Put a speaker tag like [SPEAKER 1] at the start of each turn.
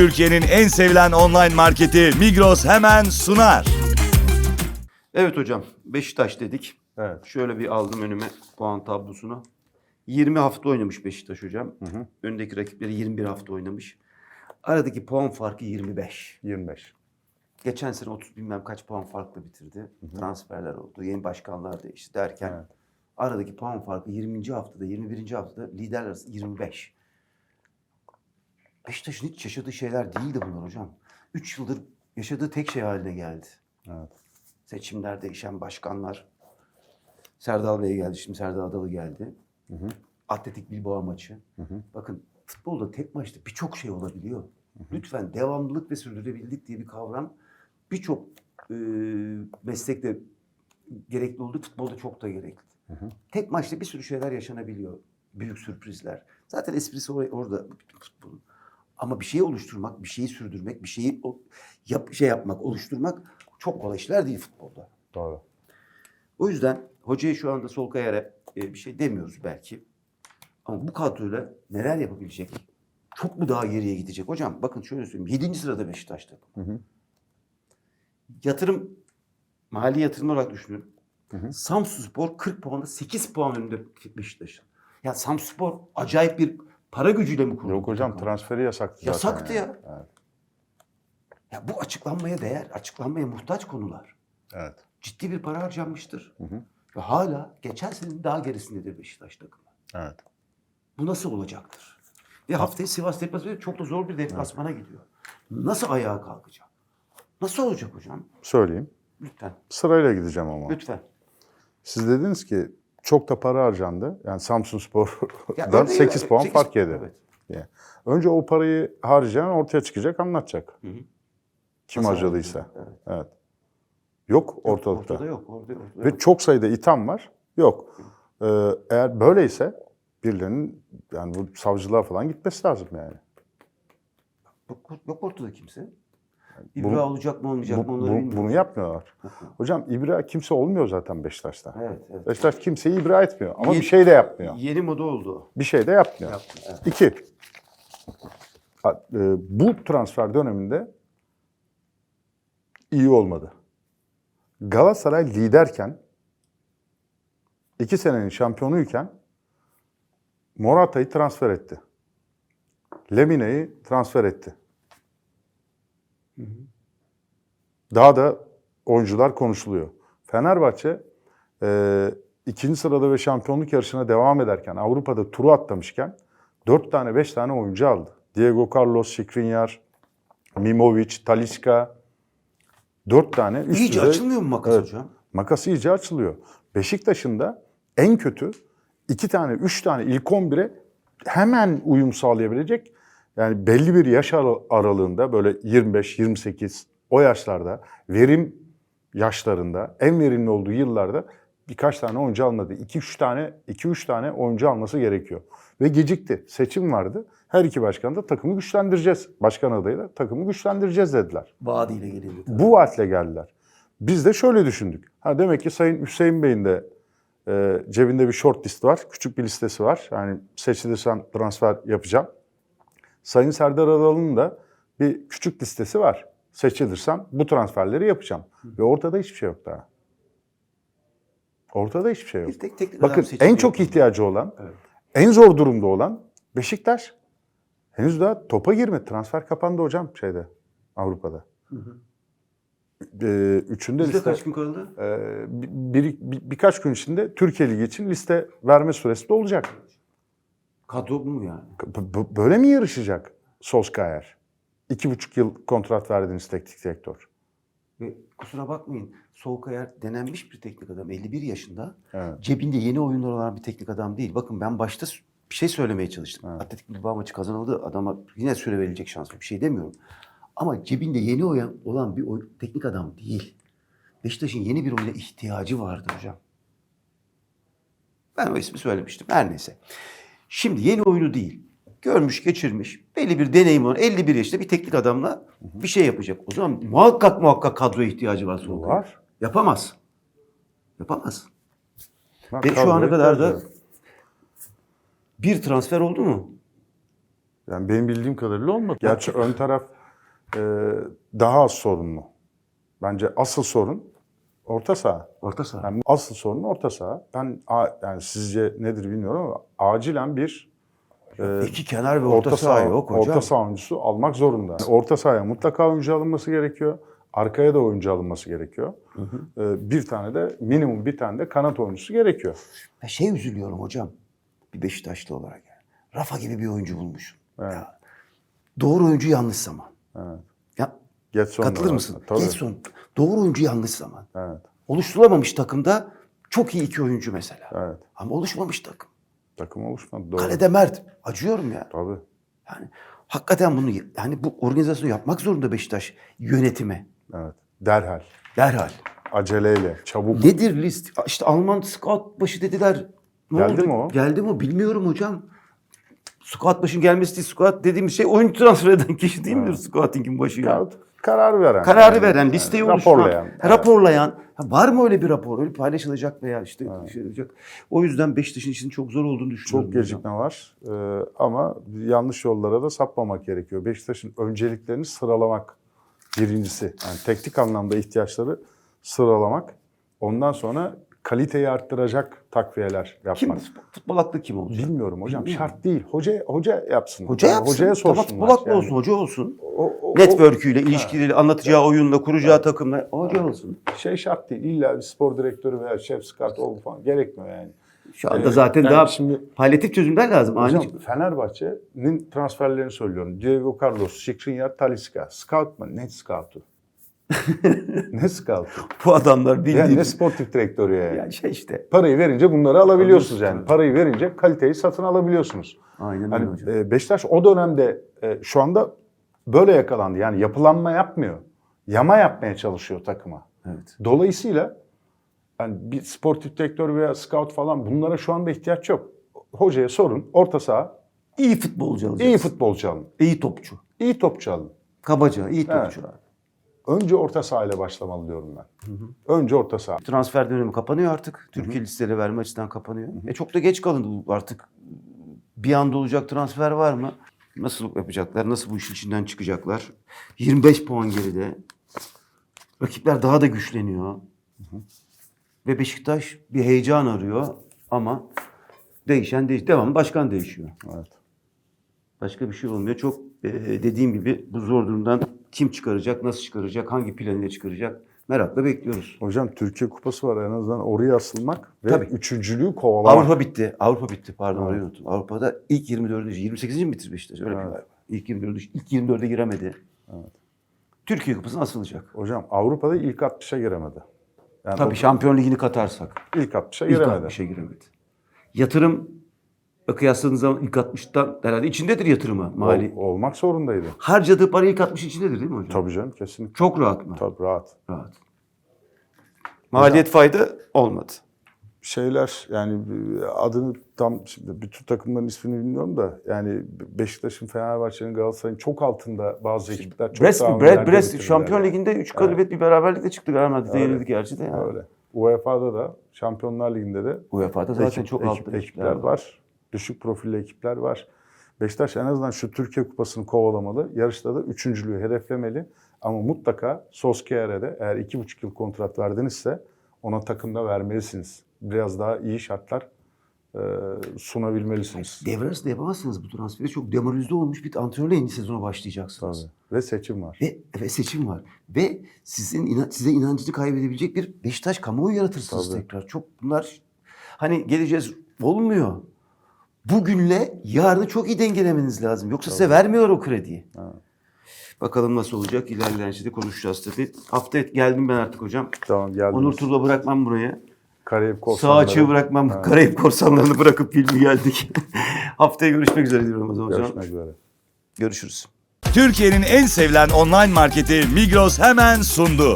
[SPEAKER 1] Türkiye'nin en sevilen online marketi Migros hemen sunar.
[SPEAKER 2] Evet hocam Beşiktaş dedik.
[SPEAKER 3] Evet.
[SPEAKER 2] Şöyle bir aldım önüme puan tablosunu. 20 hafta oynamış Beşiktaş hocam. Öndeki rakipleri 21 hafta oynamış. Aradaki puan farkı 25.
[SPEAKER 3] 25.
[SPEAKER 2] Geçen sene 30 bilmem kaç puan farklı bitirdi. Transferler oldu. Yeni başkanlar değişti derken
[SPEAKER 3] Evet.
[SPEAKER 2] aradaki puan farkı 20. haftada 21. haftada liderler arasında 25. Beşiktaş'ın hiç yaşadığı şeyler değildi bunlar hocam. 3 yıldır yaşadığı tek şey haline geldi.
[SPEAKER 3] Evet.
[SPEAKER 2] Seçimler değişen başkanlar. Serdal Bey geldi şimdi Serdal Adalı geldi. Atletik Bilbao maçı. Bakın futbolda tek maçta birçok şey olabiliyor. Lütfen devamlılık ve sürdürülebilirlik diye bir kavram birçok e, meslekte gerekli oldu. Futbolda çok da gerekli. Tek maçta bir sürü şeyler yaşanabiliyor. Büyük sürprizler. Zaten esprisi or- orada futbolun. Ama bir şeyi oluşturmak, bir şeyi sürdürmek, bir şeyi yap, şey yapmak, oluşturmak çok kolay işler değil futbolda.
[SPEAKER 3] Doğru.
[SPEAKER 2] O yüzden hocaya şu anda sol kayara e, bir şey demiyoruz belki. Ama bu kadroyla neler yapabilecek? Çok mu daha geriye gidecek? Hocam bakın şöyle söyleyeyim. 7. sırada Beşiktaş takımı. Yatırım, mali yatırım olarak düşünün. Samsun Spor 40 puanda 8 puan önünde Beşiktaş'ın. Ya Samsun Spor acayip bir para gücüyle mi kuruldu?
[SPEAKER 3] Yok hocam
[SPEAKER 2] takım?
[SPEAKER 3] transferi yasaktı zaten.
[SPEAKER 2] Yasaktı
[SPEAKER 3] yani.
[SPEAKER 2] ya.
[SPEAKER 3] Evet.
[SPEAKER 2] Ya bu açıklanmaya değer, açıklanmaya muhtaç konular.
[SPEAKER 3] evet.
[SPEAKER 2] Ciddi bir para harcanmıştır. Ve hala geçen senenin daha gerisindedir Beşiktaş takımı.
[SPEAKER 3] Evet.
[SPEAKER 2] Bu nasıl olacaktır? Ve haftaya Sivas deplasmanı çok da zor bir deplasmana gidiyor. Nasıl ayağa kalkacak? Nasıl olacak hocam?
[SPEAKER 3] Söyleyeyim.
[SPEAKER 2] Lütfen,
[SPEAKER 3] Sırayla gideceğim ama.
[SPEAKER 2] lütfen.
[SPEAKER 3] Siz dediniz ki çok da para harcandı. Yani Samsun
[SPEAKER 2] Ya
[SPEAKER 3] Spor'dan
[SPEAKER 2] örneğin
[SPEAKER 3] 8
[SPEAKER 2] ver-
[SPEAKER 3] puan
[SPEAKER 2] sekiz-
[SPEAKER 3] fark yedi.
[SPEAKER 2] Evet.
[SPEAKER 3] diye. Önce o parayı harcayan ortaya çıkacak anlatacak.
[SPEAKER 2] hı.
[SPEAKER 3] Kim
[SPEAKER 2] Nasıl
[SPEAKER 3] harcadıysa.
[SPEAKER 2] harcadı? Evet.
[SPEAKER 3] Evet. Yok ortalıkta.
[SPEAKER 2] Ortada yok. Orada, ortada
[SPEAKER 3] Ve
[SPEAKER 2] yok.
[SPEAKER 3] çok sayıda itham var. Yok. Ee, eğer böyleyse birilerinin yani bu savcılığa falan gitmesi lazım yani.
[SPEAKER 2] Yok, yok ortada kimse.
[SPEAKER 3] Bunu-
[SPEAKER 2] İbra olacak mı olmayacak
[SPEAKER 3] Bu-
[SPEAKER 2] mı
[SPEAKER 3] bu-
[SPEAKER 2] onları bilmiyorum.
[SPEAKER 3] bunu yapmıyorlar. Hocam ibra kimse olmuyor zaten Beşiktaş'ta.
[SPEAKER 2] Evet, evet.
[SPEAKER 3] Beşiktaş kimseyi ibra etmiyor ama
[SPEAKER 2] Ye-
[SPEAKER 3] bir şey de yapmıyor.
[SPEAKER 2] Yeni moda oldu.
[SPEAKER 3] Bir şey de yapmıyor.
[SPEAKER 2] Yaptı, evet.
[SPEAKER 3] İki, e, bu transfer döneminde iyi olmadı. Galatasaray liderken, iki senenin şampiyonuyken Morata'yı transfer etti. Lemine'yi transfer etti. Daha da oyuncular konuşuluyor. Fenerbahçe e, ikinci sırada ve şampiyonluk yarışına devam ederken Avrupa'da turu atlamışken dört tane beş tane oyuncu aldı. Diego Carlos, Skriniar, Mimovic, Talisca dört tane üst
[SPEAKER 2] İyice
[SPEAKER 3] düzey-
[SPEAKER 2] açılmıyor mu makas
[SPEAKER 3] Evet.
[SPEAKER 2] hocam?
[SPEAKER 3] Makas iyice açılıyor. Beşiktaş'ın da en kötü iki tane, üç tane ilk 11'e hemen uyum sağlayabilecek yani belli bir yaş ara- aralığında böyle 25-28 o yaşlarda verim yaşlarında en verimli olduğu yıllarda birkaç tane oyuncu almadı. 2-3 tane 2-3 tane oyuncu alması gerekiyor. Ve gecikti. Seçim vardı. Her iki başkan da takımı güçlendireceğiz. Başkan adayıyla takımı güçlendireceğiz dediler.
[SPEAKER 2] Vaadiyle gelindi.
[SPEAKER 3] Bu vaatle geldiler. Biz de şöyle düşündük. Ha demek ki Sayın Hüseyin Bey'in de e, cebinde bir short list var. Küçük bir listesi var. Yani seçilirsen transfer yapacağım. Sayın Serdar Adalı'nın da bir küçük listesi var. Seçilirsem bu transferleri yapacağım. Ve ortada hiçbir şey yok daha. Ortada hiçbir şey yok.
[SPEAKER 2] Bir tek adam
[SPEAKER 3] Bakın en çok ihtiyacı olan,
[SPEAKER 2] Evet.
[SPEAKER 3] en zor durumda olan Beşiktaş. Henüz daha topa girmedi. Transfer kapandı hocam şeyde Avrupa'da. Ee, üçünde
[SPEAKER 2] Bizde
[SPEAKER 3] liste,
[SPEAKER 2] kaç gün kaldı?
[SPEAKER 3] Ee, bir, bir- bir- birkaç gün içinde Türkiye Ligi için liste verme süresi de olacak.
[SPEAKER 2] Kadro mu yani?
[SPEAKER 3] B- böyle mi yarışacak Solskjaer? İki buçuk yıl kontrat verdiğiniz teknik direktör.
[SPEAKER 2] Ve kusura bakmayın Solkayar denenmiş bir teknik adam 51 yaşında.
[SPEAKER 3] Evet.
[SPEAKER 2] Cebinde yeni oyunlar olan bir teknik adam değil. Bakın ben başta bir şey söylemeye çalıştım. Atletik Bilbao maçı kazanıldı. Adama yine süre verilecek şans. Bir şey demiyorum. Ama cebinde yeni oyan, olan bir oy- teknik adam değil. Beşiktaş'ın yeni bir oyuna ihtiyacı vardı hocam. Ben o ismi söylemiştim. Her neyse. Şimdi yeni oyunu değil. Görmüş, geçirmiş, belli bir deneyim olan 51 yaşında bir teknik adamla bir şey yapacak. O zaman muhakkak muhakkak kadroya ihtiyacı var Solkayar.
[SPEAKER 3] Var.
[SPEAKER 2] Yapamaz. Yapamaz.
[SPEAKER 3] Ben
[SPEAKER 2] Ve şu ana kadar da bir transfer oldu mu?
[SPEAKER 3] Yani benim bildiğim kadarıyla olmadı. Gerçi ön taraf e, daha az sorunlu. Bence asıl sorun orta saha.
[SPEAKER 2] Orta saha.
[SPEAKER 3] Yani asıl sorun orta saha. Ben yani sizce nedir bilmiyorum ama acilen bir e,
[SPEAKER 2] İki kenar ve orta, saha yok hocam.
[SPEAKER 3] Orta saha oyuncusu almak zorunda. Yani orta sahaya mutlaka oyuncu alınması gerekiyor. Arkaya da oyuncu alınması gerekiyor. E, bir tane de minimum bir tane de kanat oyuncusu gerekiyor.
[SPEAKER 2] Ya şey üzülüyorum hocam. Bir Beşiktaşlı olarak yani. Rafa gibi bir oyuncu bulmuşum.
[SPEAKER 3] Evet.
[SPEAKER 2] Ya, doğru oyuncu yanlış zaman.
[SPEAKER 3] Evet.
[SPEAKER 2] Ya,
[SPEAKER 3] Getson
[SPEAKER 2] katılır mısın?
[SPEAKER 3] Tabii.
[SPEAKER 2] Getson. Doğru oyuncu yanlış zaman.
[SPEAKER 3] Evet.
[SPEAKER 2] Oluşturulamamış takımda çok iyi iki oyuncu mesela.
[SPEAKER 3] Evet.
[SPEAKER 2] Ama oluşmamış takım.
[SPEAKER 3] Takım oluşmadı. Doğru.
[SPEAKER 2] Kalede Mert. Acıyorum ya.
[SPEAKER 3] Tabii.
[SPEAKER 2] Yani hakikaten bunu yani bu organizasyonu yapmak zorunda Beşiktaş yönetimi.
[SPEAKER 3] Evet. Derhal.
[SPEAKER 2] Derhal.
[SPEAKER 3] Aceleyle. Çabuk.
[SPEAKER 2] Nedir list? İşte Alman scout başı dediler. Ne
[SPEAKER 3] Geldi
[SPEAKER 2] oldu?
[SPEAKER 3] mi o?
[SPEAKER 2] Geldi mi? Bilmiyorum hocam. Scout başın gelmesi değil. Scout dediğimiz şey oyuncu transfer eden kişi değil midir scouting'in başı ya?
[SPEAKER 3] Ya, karar veren.
[SPEAKER 2] Kararı
[SPEAKER 3] Yani,
[SPEAKER 2] veren,
[SPEAKER 3] yani
[SPEAKER 2] listeyi oluşturan,
[SPEAKER 3] Raporlayan.
[SPEAKER 2] raporlayan. Ha, var mı öyle bir rapor? Öyle paylaşılacak veya işte şey olacak. O yüzden Beşiktaş'ın işinin çok zor olduğunu düşünüyorum.
[SPEAKER 3] Çok gecikme var Ee, ama yanlış yollara da sapmamak gerekiyor. Beşiktaş'ın önceliklerini sıralamak birincisi. Yani teknik anlamda ihtiyaçları sıralamak. Ondan sonra kaliteyi arttıracak takviyeler
[SPEAKER 2] Kim
[SPEAKER 3] yapmak.
[SPEAKER 2] futbol aklı kim olacak?
[SPEAKER 3] Bilmiyorum hocam
[SPEAKER 2] Bilmiyorum.
[SPEAKER 3] şart değil. Hoca hoca yapsın.
[SPEAKER 2] Hoca
[SPEAKER 3] Yani
[SPEAKER 2] yapsın.
[SPEAKER 3] Hocaya
[SPEAKER 2] Tamam,
[SPEAKER 3] sorsunlar.
[SPEAKER 2] futbol aklı
[SPEAKER 3] Yani
[SPEAKER 2] olsun, hoca olsun.
[SPEAKER 3] o- o-
[SPEAKER 2] Network'üyle, ilişkileriyle, anlatacağı oyunla, kuracağı takımla hoca olsun.
[SPEAKER 3] şey şart değil. İlla bir spor direktörü veya şef scout ol falan gerekmiyor yani.
[SPEAKER 2] Şu anda
[SPEAKER 3] Evet,
[SPEAKER 2] zaten
[SPEAKER 3] yani
[SPEAKER 2] daha
[SPEAKER 3] şimdi-
[SPEAKER 2] palyatif çözümler lazım.
[SPEAKER 3] Hocam Fenerbahçe'nin transferlerini söylüyorum. Diego Carlos, Skriniar, Talisca. Scout mu? Ne scout'u? ne scout'u?
[SPEAKER 2] bu adamlar
[SPEAKER 3] Ya
[SPEAKER 2] bildiğin
[SPEAKER 3] ne sportif direktörü yani.
[SPEAKER 2] yani şey işte.
[SPEAKER 3] Parayı verince bunları alabiliyorsunuz yani. Parayı verince kaliteyi satın alabiliyorsunuz.
[SPEAKER 2] Aynen öyle
[SPEAKER 3] Hani
[SPEAKER 2] hocam.
[SPEAKER 3] e, Beşiktaş o dönemde e, şu anda böyle yakalandı. Yani yapılanma yapmıyor. Yama yapmaya çalışıyor takıma.
[SPEAKER 2] Evet.
[SPEAKER 3] Dolayısıyla yani bir sportif direktör veya scout falan bunlara şu anda ihtiyaç yok. Hocaya sorun. Orta saha
[SPEAKER 2] İyi futbolcu alacağız.
[SPEAKER 3] iyi futbolcu alın.
[SPEAKER 2] İyi topçu.
[SPEAKER 3] İyi topçu alın.
[SPEAKER 2] Kabaca iyi
[SPEAKER 3] Evet.
[SPEAKER 2] topçu. abi.
[SPEAKER 3] Önce orta sahayla başlamalı diyorum ben. Önce orta saha.
[SPEAKER 2] Transfer dönemi kapanıyor artık. Türkiye listeleri verme açısından kapanıyor. E çok da geç kalındı artık. Bir anda olacak transfer var mı? Nasıl yapacaklar? Nasıl bu işin içinden çıkacaklar? 25 puan geride. Rakipler daha da güçleniyor. Ve Beşiktaş bir heyecan arıyor ama değişen değiş. Devamlı başkan değişiyor.
[SPEAKER 3] Evet.
[SPEAKER 2] Başka bir şey olmuyor. Çok e, dediğim gibi bu zor durumdan kim çıkaracak, nasıl çıkaracak, hangi planıyla çıkaracak merakla bekliyoruz.
[SPEAKER 3] Hocam Türkiye Kupası var en azından oraya asılmak ve
[SPEAKER 2] Tabii.
[SPEAKER 3] üçüncülüğü kovalamak.
[SPEAKER 2] Avrupa bitti. Avrupa bitti. Pardon orayı unuttum. Avrupa'da ilk 24. 28. mi bitir Beşiktaş? Öyle bir
[SPEAKER 3] Evet.
[SPEAKER 2] var. İlk 24. ilk 24'e giremedi. Türkiye Kupası'na asılacak.
[SPEAKER 3] Hocam Avrupa'da ilk 60'a giremedi. Yani
[SPEAKER 2] Tabii
[SPEAKER 3] o-
[SPEAKER 2] Şampiyon Ligi'ni katarsak.
[SPEAKER 3] ilk 60'a
[SPEAKER 2] İlk
[SPEAKER 3] giremedi.
[SPEAKER 2] 60'a giremedi. Yatırım kıyasladığınız zaman ilk 60'tan herhalde içindedir yatırımı mali.
[SPEAKER 3] Ol- olmak zorundaydı.
[SPEAKER 2] Harcadığı para ilk 60 içindedir değil mi hocam?
[SPEAKER 3] Tabii canım kesinlikle.
[SPEAKER 2] Çok rahat mı?
[SPEAKER 3] Tabii rahat.
[SPEAKER 2] Rahat. Maliyet fayda olmadı.
[SPEAKER 3] Şeyler yani adını tam şimdi bütün takımların ismini bilmiyorum da yani Beşiktaş'ın, Fenerbahçe'nin, Galatasaray'ın çok altında bazı ekipler çok
[SPEAKER 2] Brest,
[SPEAKER 3] daha
[SPEAKER 2] Brest, Brest Şampiyon
[SPEAKER 3] yani.
[SPEAKER 2] Ligi'nde 3 galibiyet bir beraberlikle çıktı galiba.
[SPEAKER 3] Öyle.
[SPEAKER 2] Yenildik gerçi de. Yani.
[SPEAKER 3] Öyle. UEFA'da da Şampiyonlar Ligi'nde de
[SPEAKER 2] UEFA'da zaten
[SPEAKER 3] ekip-
[SPEAKER 2] çok
[SPEAKER 3] ekip-
[SPEAKER 2] altta
[SPEAKER 3] ekipler var. Düşük profilli ekipler var. Beşiktaş en azından şu Türkiye Kupası'nı kovalamalı. Yarışta da üçüncülüğü hedeflemeli. Ama mutlaka Soskier'e de eğer iki buçuk yıl kontrat verdinizse ona takımda vermelisiniz. Biraz daha iyi şartlar e, sunabilmelisiniz.
[SPEAKER 2] Devre arasında yapamazsınız bu transferi. Çok demoralize olmuş bir antrenörle yeni sezona başlayacaksınız.
[SPEAKER 3] Tabii. Ve seçim var.
[SPEAKER 2] Ve, ve seçim var. Ve sizin inan- size inancını kaybedebilecek bir Beşiktaş kamuoyu yaratırsınız
[SPEAKER 3] Tabii.
[SPEAKER 2] tekrar. Çok bunlar hani geleceğiz olmuyor. Bugünle yarını çok iyi dengelemeniz lazım. Yoksa size vermiyor o krediyi. Bakalım nasıl olacak. İlerleyen şeyde konuşacağız tabii. Hafta geldim ben artık hocam.
[SPEAKER 3] Tamam geldiniz.
[SPEAKER 2] Onur Turla bırakmam buraya.
[SPEAKER 3] Karayip
[SPEAKER 2] Sağ
[SPEAKER 3] Korsanları.
[SPEAKER 2] açığı bırakmam. Karayip korsanlarını bırakıp filmi geldik. Haftaya görüşmek üzere diyorum o zaman.
[SPEAKER 3] Görüşmek üzere.
[SPEAKER 2] Görüşürüz.
[SPEAKER 1] Türkiye'nin en sevilen online marketi Migros hemen sundu.